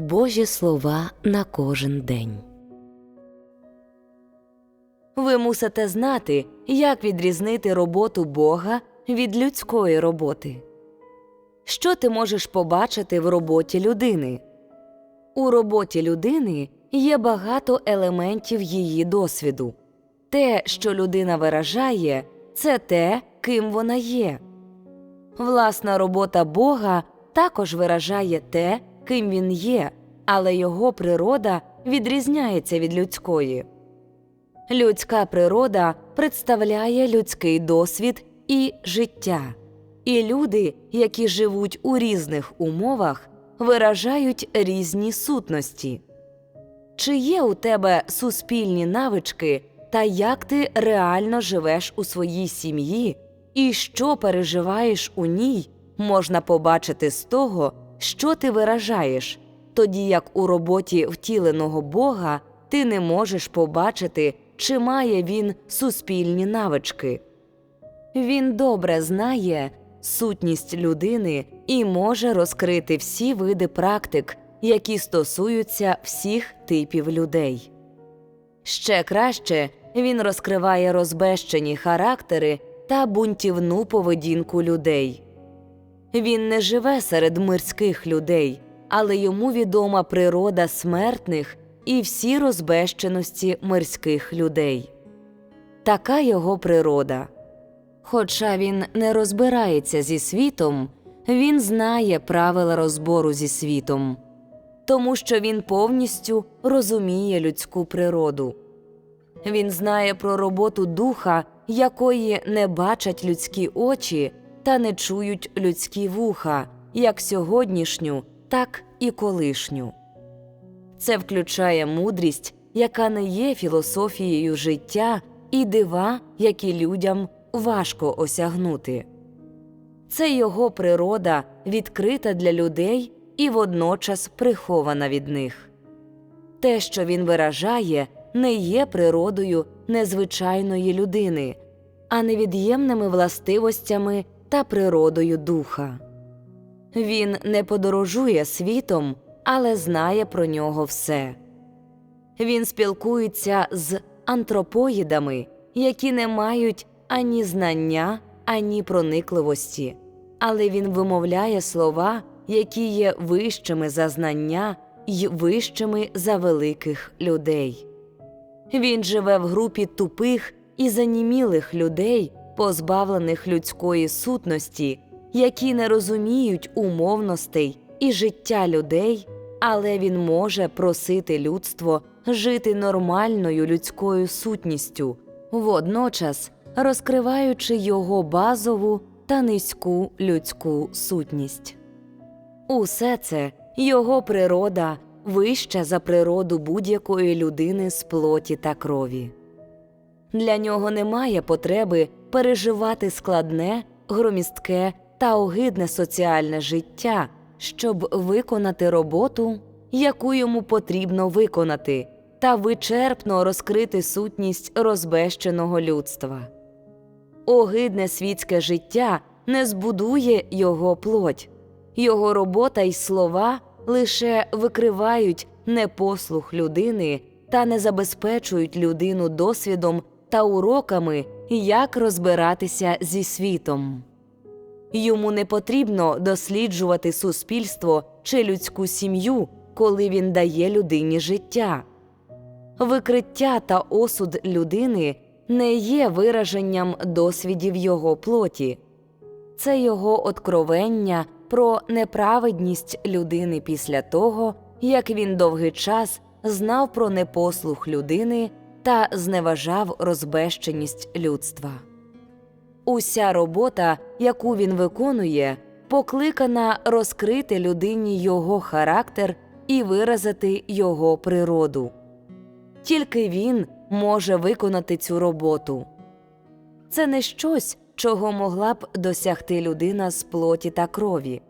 Божі слова на кожен день. Ви мусите знати, як відрізнити роботу Бога від людської роботи. Що ти можеш побачити в роботі людини? У роботі людини є багато елементів її досвіду. Те, що людина виражає, це те, ким вона є. Власна робота Бога також виражає те, ким він є, але його природа відрізняється від людської. Людська природа представляє людський досвід і життя, і люди, які живуть у різних умовах, виражають різні сутності. Чи є у тебе суспільні навички та як ти реально живеш у своїй сім'ї, і що переживаєш у ній, можна побачити з того, що ти виражаєш, тоді як у роботі втіленого Бога ти не можеш побачити, чи має він суспільні навички. Він добре знає сутність людини і може розкрити всі види практик, які стосуються всіх типів людей. Ще краще він розкриває розбещені характери та бунтівну поведінку людей. Він не живе серед мирських людей, але йому відома природа смертних і всі розбещеності мирських людей. Така його природа. Хоча він не розбирається зі світом, він знає правила розбору зі світом, тому що він повністю розуміє людську природу. Він знає про роботу духа, якої не бачать людські очі та не чують людські вуха, як сьогоднішню, так і колишню. Це включає мудрість, яка не є філософією життя, і дива, які людям важко осягнути. Це його природа відкрита для людей і водночас прихована від них. Те, що він виражає, не є природою незвичайної людини, а невід'ємними властивостями та природою духа. Він не подорожує світом, але знає про нього все. Він спілкується з антропоїдами, які не мають ані знання, ані проникливості, але він вимовляє слова, які є вищими за знання й вищими за великих людей. Він живе в групі тупих і занімілих людей, позбавлених людської сутності, які не розуміють умовностей і життя людей, але він може просити людство жити нормальною людською сутністю, водночас розкриваючи його базову та низьку людську сутність. Усе це його природа вища за природу будь-якої людини з плоті та крові. Для нього немає потреби переживати складне, громістке та огидне соціальне життя, щоб виконати роботу, яку йому потрібно виконати, та вичерпно розкрити сутність розбещеного людства. Огидне світське життя не збудує його плоть, його робота й слова лише викривають непослух людини та не забезпечують людину досвідом та уроками, як розбиратися зі світом. Йому не потрібно досліджувати суспільство чи людську сім'ю, коли він дає людині життя. Викриття та осуд людини не є вираженням досвідів його плоті, це його откровення про неправедність людини після того, як він довгий час знав про непослух людини та зневажав розбещеність людства. Уся робота, яку він виконує, покликана розкрити людині його характер і виразити його природу. Тільки він може виконати цю роботу. Це не щось, чого могла б досягти людина з плоті та крові.